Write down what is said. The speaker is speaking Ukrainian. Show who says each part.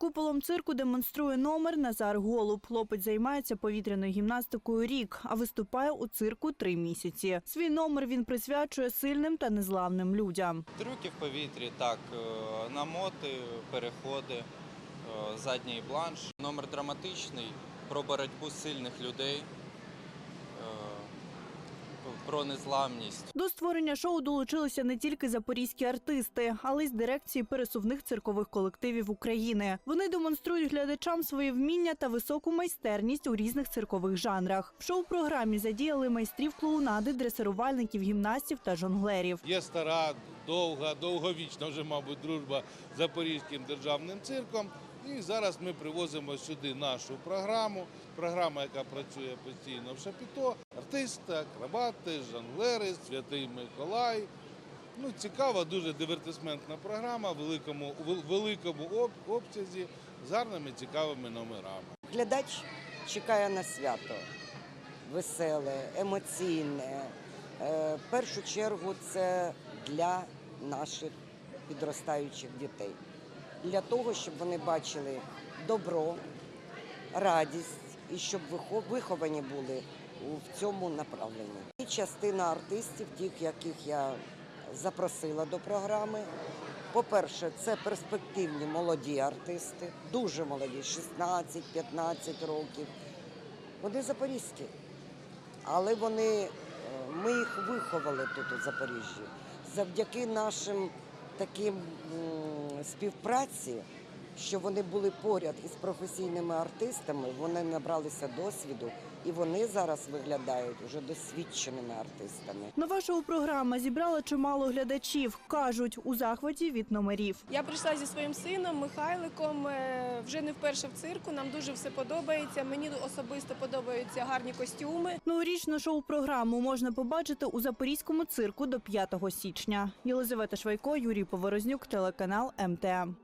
Speaker 1: куполом цирку демонструє номер Назар Голуб. Хлопець займається повітряною гімнастикою рік, а виступає у цирку три місяці. Свій номер він присвячує сильним та незламним людям.
Speaker 2: Трюки в повітрі, так, е, намоти, переходи, е, задній бланш. Номер драматичний про боротьбу сильних людей, е, про незламність.
Speaker 1: До створення шоу долучилися не тільки запорізькі артисти, але й з дирекції пересувних циркових колективів України. Вони демонструють глядачам свої вміння та високу майстерність у різних циркових жанрах. В шоу-програмі задіяли майстрів клоунади, дресирувальників, гімнастів та жонглерів.
Speaker 3: Є стара, довга, довговічна вже, мабуть, дружба з Запорізьким державним цирком. І зараз ми привозимо сюди нашу програму. Програма, яка працює постійно в Шапіто. Артисти, акробати, жонглери, святий Миколай. Ну, цікава, дуже дивертисментна програма в великому, великому об- обсязі з гарними цікавими номерами.
Speaker 4: Глядач чекає на свято веселе, емоційне. Е, В першу чергу це для наших підростаючих дітей. Для того, щоб вони бачили добро, радість і щоб виховані були в цьому направленні. І частина артистів, тих, яких я запросила до програми. По-перше, це перспективні молоді артисти, дуже молоді, 16-15 років. Вони запорізькі, але вони, е, ми їх виховали тут у Запоріжжі. Завдяки нашим таким співпраці, що вони були поряд із професійними артистами, вони набралися досвіду і вони зараз виглядають вже досвідченими артистами.
Speaker 1: Нова шоу-програма зібрала чимало глядачів. кажуть у захваті від номерів.
Speaker 5: Я прийшла зі своїм сином Михайликом. е, Вже не вперше в цирку. Нам дуже все подобається. Мені особисто подобаються гарні костюми.
Speaker 1: Новорічну шоу-програму можна побачити у запорізькому цирку до 5 січня. Єлизавета Швайко, Юрій Поворознюк, телеканал МТМ.